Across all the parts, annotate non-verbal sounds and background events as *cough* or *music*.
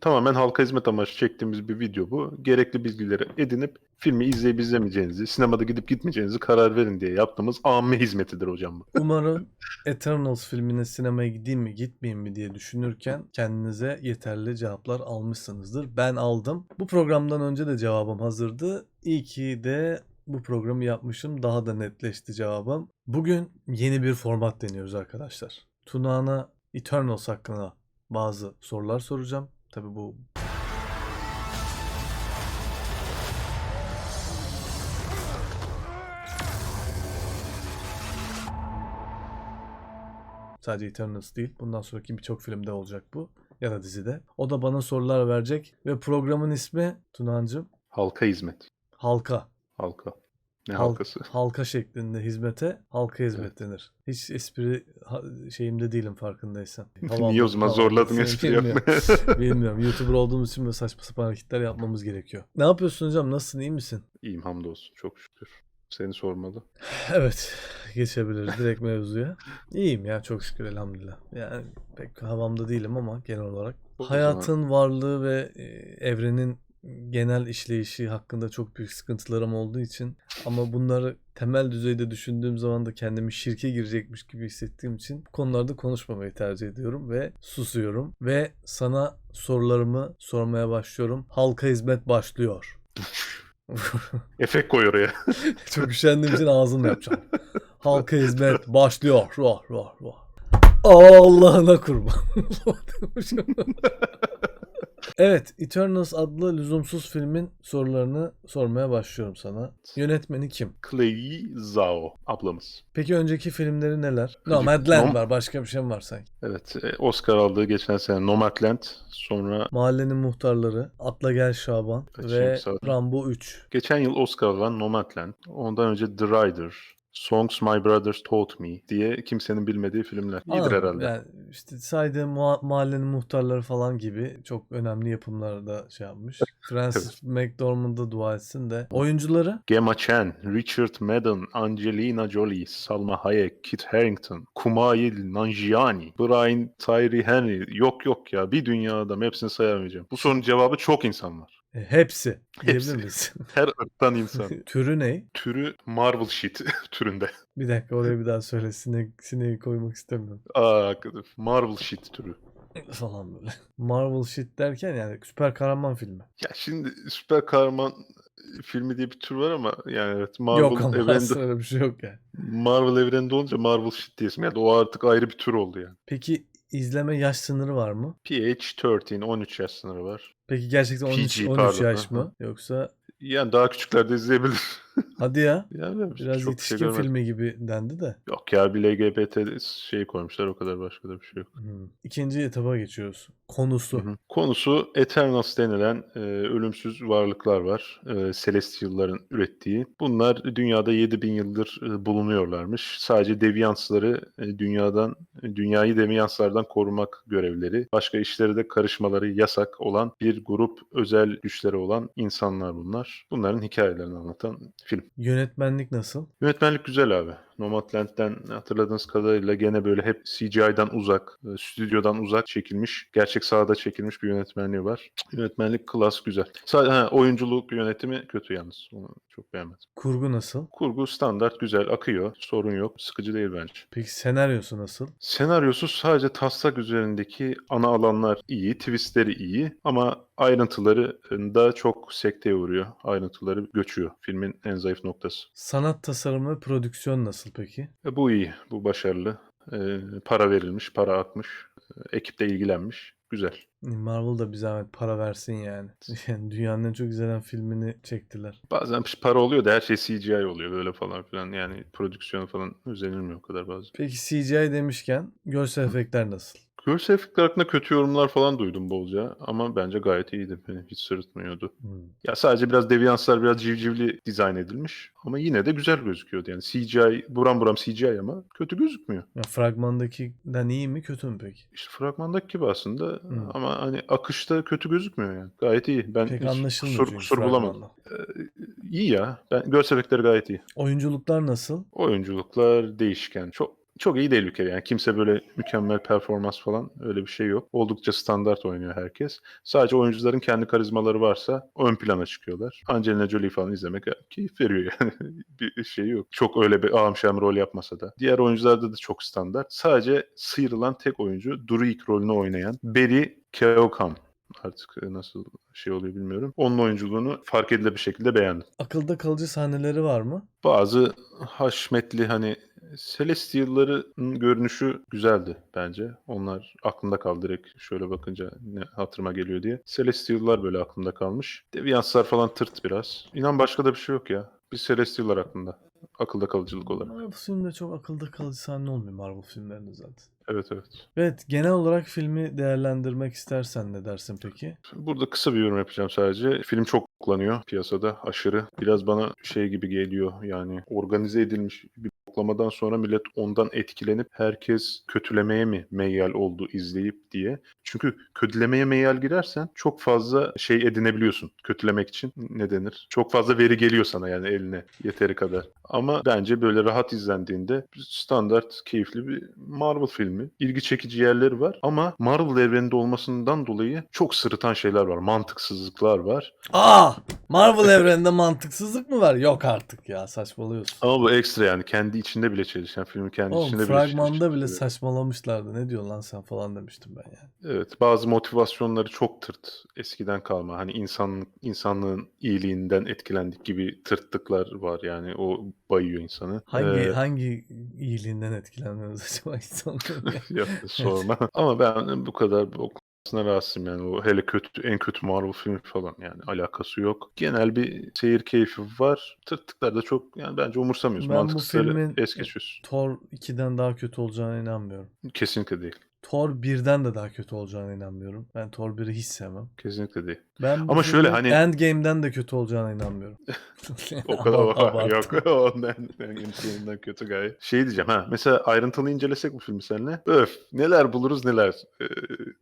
Tamamen halka hizmet amaçlı çektiğimiz bir video bu. Gerekli bilgileri edinip filmi izleyip izlemeyeceğinizi, sinemada gidip gitmeyeceğinizi karar verin diye yaptığımız amme hizmetidir hocam bu. Umarım Eternals filmine sinemaya gideyim mi gitmeyeyim mi diye düşünürken kendinize yeterli cevaplar almışsınızdır. Ben aldım. Bu programdan önce de cevabım hazırdı. İyi ki de bu programı yapmışım. Daha da netleşti cevabım. Bugün yeni bir format deniyoruz arkadaşlar. Tunağan'a Eternals hakkında bazı sorular soracağım. Tabii bu Sadece Eternals değil. Bundan sonraki birçok filmde olacak bu. Ya da dizide. O da bana sorular verecek. Ve programın ismi Tunancım Halka hizmet. Halka. Halka. Ne Hal- halkası? Halka şeklinde hizmete halka hizmet denir. Hiç espri ha- şeyimde değilim farkındaysan. *laughs* Niye o zaman Havalı- zorladın havalı- espri Bilmiyorum. yapmaya? *laughs* Bilmiyorum. YouTuber olduğumuz için böyle saçma sapan hareketler yapmamız gerekiyor. Ne yapıyorsun hocam? Nasılsın? iyi misin? İyiyim hamdolsun çok şükür. Seni sormalı. *sighs* Evet. Geçebiliriz direkt mevzuya. İyiyim ya çok şükür elhamdülillah. Yani pek havamda değilim ama genel olarak. O Hayatın varlığı ve e, evrenin genel işleyişi hakkında çok büyük sıkıntılarım olduğu için ama bunları temel düzeyde düşündüğüm zaman da kendimi şirke girecekmiş gibi hissettiğim için bu konularda konuşmamayı tercih ediyorum ve susuyorum ve sana sorularımı sormaya başlıyorum. Halka hizmet başlıyor. *laughs* Efekt koy oraya. *laughs* Çok üşendiğim için ağzımla yapacağım. Halka hizmet başlıyor. Ruh, ruh, ruh. Allah'ına kurban. *laughs* evet, Eternals adlı lüzumsuz filmin sorularını sormaya başlıyorum sana. Yönetmeni kim? Chloe Zhao ablamız. Peki önceki filmleri neler? Nomadland Nom- var. Başka bir şey mi var sanki? Evet e, Oscar aldığı geçen sene Nomadland. Sonra Mahallenin Muhtarları, Atla Gel Şaban Kaçayım ve ol. Rambo 3. geçen yıl Oscar alan Nomadland. Ondan önce The Rider. Songs My Brothers Taught Me diye kimsenin bilmediği filmler. İyidir Anladım. herhalde. Yani işte saydığım muha- mahallenin muhtarları falan gibi çok önemli yapımlarda şey yapmış. Francis McDormand'a dua etsin de. Oyuncuları Gemma Chan, Richard Madden, Angelina Jolie, Salma Hayek, Kit Harington, Kumail Nanjiani, Brian Tyree Henry. Yok yok ya bir dünya adam hepsini sayamayacağım. Bu sorunun cevabı çok insan var. E, hepsi diyebilir miyiz? *laughs* Her ırktan insan. *laughs* Türü ne? Türü Marvel shit *laughs* türünde. Bir dakika oraya bir daha söyle. Sinek, sineği koymak istemiyorum. Aa, Marvel shit türü. Falan böyle. Marvel shit derken yani süper kahraman filmi. Ya şimdi süper kahraman filmi diye bir tür var ama yani evet Marvel yok ama aslında öyle bir şey yok yani. Marvel evreninde olunca Marvel shit diyesim yani o artık ayrı bir tür oldu yani. Peki izleme yaş sınırı var mı? PH-13 13 yaş sınırı var. Peki gerçekten 13, PG 13 pardon, yaş mı? Yoksa Yani daha küçükler de izleyebilir. *laughs* hadi ya Yani biraz çok yetişkin şey görmedim. filmi gibi dendi de. Yok ya bir LGBT şey koymuşlar o kadar başka da bir şey yok. Hmm. İkinci etaba geçiyoruz. Konusu. Hı hı. Konusu Eternals denilen e, ölümsüz varlıklar var. E, Celestial'ların ürettiği. Bunlar dünyada 7000 yıldır e, bulunuyorlarmış. Sadece deviyansları e, dünyadan dünyayı deviyanslardan korumak görevleri. Başka işlere de karışmaları yasak olan bir grup özel güçleri olan insanlar bunlar. Bunların hikayelerini anlatan film. Yönetmenlik nasıl? Yönetmenlik güzel abi. Nomadland'den hatırladığınız kadarıyla gene böyle hep CGI'den uzak, e, stüdyodan uzak çekilmiş, gerçek sahada çekilmiş bir yönetmenliği var. Yönetmenlik klas güzel. Sadece ha, oyunculuk yönetimi kötü yalnız. Onu çok beğenmedim. Kurgu nasıl? Kurgu standart, güzel, akıyor. Sorun yok. Sıkıcı değil bence. Peki senaryosu nasıl? Senaryosu sadece taslak üzerindeki ana alanlar iyi, twistleri iyi ama ayrıntıları da çok sekteye uğruyor. Ayrıntıları göçüyor. Filmin en zayıf noktası. Sanat tasarımı ve prodüksiyon nasıl peki? E, Bu iyi, bu başarılı. E, para verilmiş, para akmış. E, ekip de ilgilenmiş. Güzel. Marvel da bir zahmet para versin yani. *laughs* Yani dünyanın en çok izlenen filmini çektiler. Bazen para oluyor da her şey CGI oluyor böyle falan filan. Yani prodüksiyonu falan özenilmiyor o kadar bazen. Peki CGI demişken görsel efektler nasıl? Görsel efektler hakkında kötü yorumlar falan duydum bolca ama bence gayet iyiydi. Beni hiç sırıtmıyordu. Hmm. Ya sadece biraz deviyanslar biraz civcivli dizayn edilmiş ama yine de güzel gözüküyordu. Yani CGI, buram buram CGI ama kötü gözükmüyor. Ya fragmandakinden iyi mi kötü mü peki? İşte fragmandaki gibi aslında Hı. ama hani akışta kötü gözükmüyor yani. Gayet iyi. Ben Pek hiç kusur, kusur bulamadım. fragmandan. İyi ya. Ben görsel efektleri gayet iyi. Oyunculuklar nasıl? Oyunculuklar değişken. Çok çok iyi değil bir kere. Yani kimse böyle mükemmel performans falan öyle bir şey yok. Oldukça standart oynuyor herkes. Sadece oyuncuların kendi karizmaları varsa ön plana çıkıyorlar. Angelina Jolie falan izlemek keyif veriyor yani. *laughs* bir şey yok. Çok öyle bir ağam şam rol yapmasa da. Diğer oyuncularda da çok standart. Sadece sıyrılan tek oyuncu Druid rolünü oynayan Barry Keoghan. Artık e, nasıl şey oluyor bilmiyorum. Onun oyunculuğunu fark edilir bir şekilde beğendim. Akılda kalıcı sahneleri var mı? Bazı haşmetli hani Celestial'ların görünüşü güzeldi bence. Onlar aklımda kaldı direkt şöyle bakınca ne hatırıma geliyor diye. Celestial'lar böyle aklımda kalmış. Devianslar falan tırt biraz. İnan başka da bir şey yok ya. Bir Celestial'lar aklımda. Akılda kalıcılık olarak. Marvel filmde çok akılda kalıcı sahne olmuyor Marvel filmlerinde zaten. Evet evet. Evet genel olarak filmi değerlendirmek istersen ne dersin peki? Burada kısa bir yorum yapacağım sadece. Film çok kullanıyor piyasada aşırı. Biraz bana şey gibi geliyor yani organize edilmiş bir boklamadan sonra millet ondan etkilenip herkes kötülemeye mi meyyal oldu izleyip diye. Çünkü kötülemeye meyyal girersen çok fazla şey edinebiliyorsun kötülemek için ne denir? Çok fazla veri geliyor sana yani eline yeteri kadar. Ama bence böyle rahat izlendiğinde standart keyifli bir Marvel filmi. İlgi çekici yerleri var ama Marvel evreninde olmasından dolayı çok sırıtan şeyler var. Mantıksızlıklar var. Aa! Marvel evreninde mantıksızlık mı var? Yok artık ya saçmalıyorsun. Ama bu ekstra yani kendi içinde bile çelişen filmin kendi Oğlum içinde bile fragmanda bile saçmalamışlardı. Ne diyorsun lan sen falan demiştim ben yani. Evet, bazı motivasyonları çok tırt. Eskiden kalma. Hani insan insanlığın iyiliğinden etkilendik gibi tırtlıklar var yani. O bayıyor insanı. Hangi Ee, hangi iyiliğinden etkilendiniz acaba insanların? *laughs* ya? *laughs* yok, sorma. Ama ben bu kadar oklasına rahatsızım yani. O hele kötü en kötü Marvel filmi falan yani alakası yok. Genel bir seyir keyfi var. Tırtlıklar da çok yani bence umursamıyoruz. Ben bu Mantıksızları filmin- es geçiyoruz. Thor 2'den daha kötü olacağına inanmıyorum. Kesinlikle değil. Thor 1'den de daha kötü olacağına inanmıyorum. Ben Thor 1'i hiç sevmem. Kesinlikle değil. Ben Ama şöyle hani- Endgame'den de kötü olacağına inanmıyorum. *laughs* *laughs* O kadar Abarttım. yok. Ondan *laughs* Endgame'den kötü gayet. Şey diyeceğim ha. Mesela ayrıntılı incelesek bu filmi seninle. Öf neler buluruz neler. e,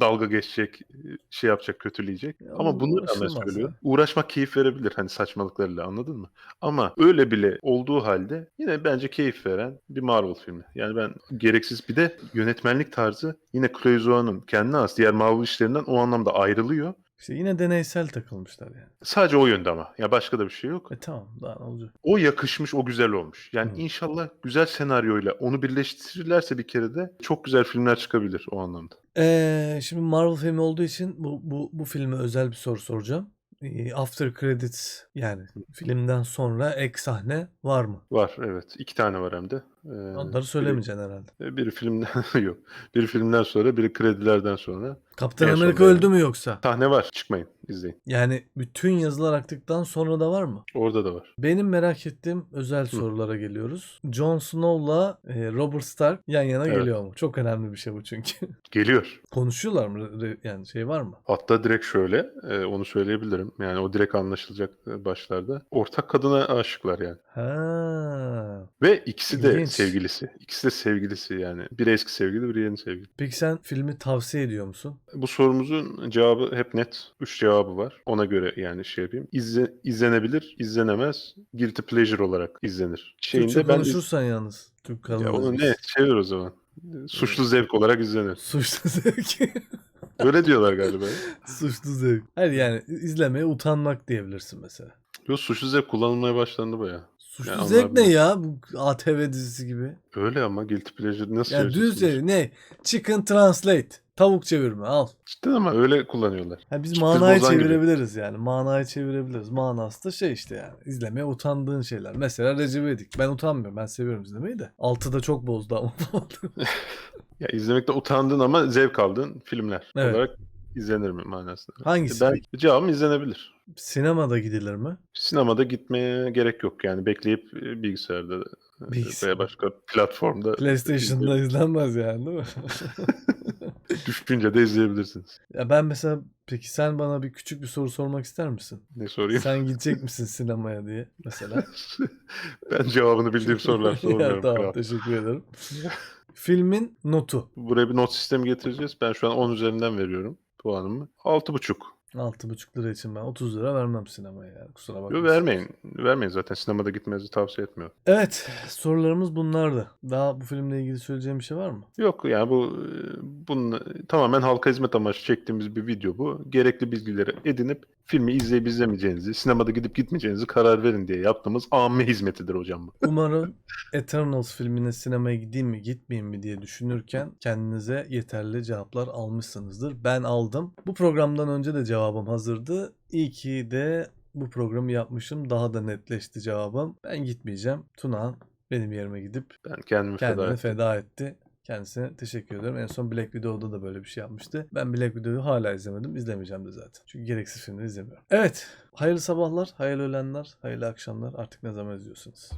dalga geçecek, e, şey yapacak, kötüleyecek. Ya Ama bunu rağmen ya. Uğraşmak keyif verebilir hani saçmalıklarıyla anladın mı? Ama öyle bile olduğu halde yine bence keyif veren bir Marvel filmi. Yani ben gereksiz bir de yönetmenlik tarzı yine Chloe Zhao'nun kendine has diğer Marvel işlerinden o anlamda ayrılıyor. İşte yine deneysel takılmışlar yani. Sadece o yönde ama. Ya başka da bir şey yok. E tamam daha ne olacak? O yakışmış, o güzel olmuş. Yani Hı. inşallah güzel senaryoyla onu birleştirirlerse bir kere de çok güzel filmler çıkabilir o anlamda. Ee, şimdi Marvel filmi olduğu için bu, bu, bu filme özel bir soru soracağım. Ee, After credits yani filmden sonra ek sahne var mı? Var evet. iki tane var hem de. Ee, Onları söylemeyeceksin herhalde. Biri, biri filmden *laughs* yok. Biri filmden sonra, biri kredilerden sonra. Kaptan Amerika öldü mü yoksa? Sahne var. Çıkmayın. izleyin. Yani bütün yazılar aktıktan sonra da var mı? Orada da var. Benim merak ettiğim özel sorulara geliyoruz. Jon Snow'la e, Robert Stark yan yana Evet. geliyor mu? Çok önemli bir şey bu çünkü. *laughs* Geliyor. Konuşuyorlar mı? Yani şey var mı? Hatta direkt şöyle, e, onu söyleyebilirim. Yani o direkt anlaşılacak e, başlarda. Ortak kadına aşıklar yani. Ha. Ve ikisi de İlginç. Sevgilisi. İkisi de sevgilisi yani. Biri eski sevgili, biri yeni sevgili. Peki sen filmi tavsiye ediyor musun? Bu sorumuzun cevabı hep net. Üç cevabı var. Ona göre yani şey yapayım. İzle, izlenebilir, izlenemez. Guilty pleasure olarak izlenir. Şeyinde Türkçe ben iz- konuşursan yalnız. Türk ya kanalı. onu ne çevir o zaman. Suçlu zevk olarak izlenir. Suçlu zevk. *laughs* Öyle diyorlar galiba. Suçlu zevk. Hayır yani izlemeye utanmak diyebilirsin mesela. Yok suçlu zevk kullanılmaya başlandı baya. Suçlu Yani zevk ne ya? Bu ATV dizisi gibi. Öyle ama guilty pleasure nasıl Ya düz çevireceksiniz? çevir. Ne? Chicken translate. Tavuk çevirme al. Cidden ama öyle kullanıyorlar. Ha biz manayı bozan gibi. çevirebiliriz yani. Manayı çevirebiliriz. Manası da şey işte yani. İzlemeye utandığın şeyler. Mesela Recep İvedik. Ben utanmıyorum. Ben seviyorum izlemeyi de. Altıda çok bozdu ama. *laughs* *laughs* Ya izlemekte utandığın ama zevk aldığın filmler Evet. olarak izlenir mi manasında? Hangisi Ben cevabım izlenebilir. Sinemada gidilir mi? Sinemada gitmeye gerek yok yani bekleyip e, bilgisayarda e, Bilgisayar. veya başka platformda PlayStation'da izlenmez yani değil mi? *laughs* düşünce de izleyebilirsiniz. ya ben mesela peki sen bana bir küçük bir soru sormak ister misin? Ne sorayım? Sen *laughs* gidecek misin sinemaya diye mesela? *laughs* ben cevabını bildiğim sorular ya, sormuyorum. tamam kral. teşekkür ederim. Filmin notu. Buraya bir not sistemi getireceğiz. Ben şu an 10 üzerinden veriyorum puanımı. 6.5. 6,5 lira için ben 30 lira vermem sinemaya yani. Kusura bakmayın. vermeyin. Vermeyin zaten. Sinemada gitmenizi tavsiye etmiyorum. Evet, sorularımız bunlardı. Daha bu filmle ilgili söyleyeceğim bir şey var mı? Yok yani bu e, bunun tamamen halka hizmet amaçlı çektiğimiz bir video bu. Gerekli bilgileri edinip filmi izleyip izlemeyeceğinizi, sinemada gidip gitmeyeceğinizi karar verin diye yaptığımız amme hizmetidir hocam bu. Umarım *laughs* Eternals filmine sinemaya gideyim mi gitmeyeyim mi diye düşünürken kendinize yeterli cevaplar almışsınızdır. Ben aldım. Bu programdan önce de cevabım hazırdı. İyi ki de bu programı yapmışım. Daha da netleşti cevabım. Ben gitmeyeceğim. Tuna benim yerime gidip Ben kendimi feda kendini ettim. feda etti. Kendisine teşekkür ederim. En son Black Widow'da da böyle bir şey yapmıştı. Ben Black Widow'u hala izlemedim. İzlemeyeceğim de zaten. Çünkü gereksiz filmleri izlemiyorum. Evet. Hayırlı sabahlar, hayırlı öğlenler, hayırlı akşamlar. Artık ne zaman izliyorsunuz?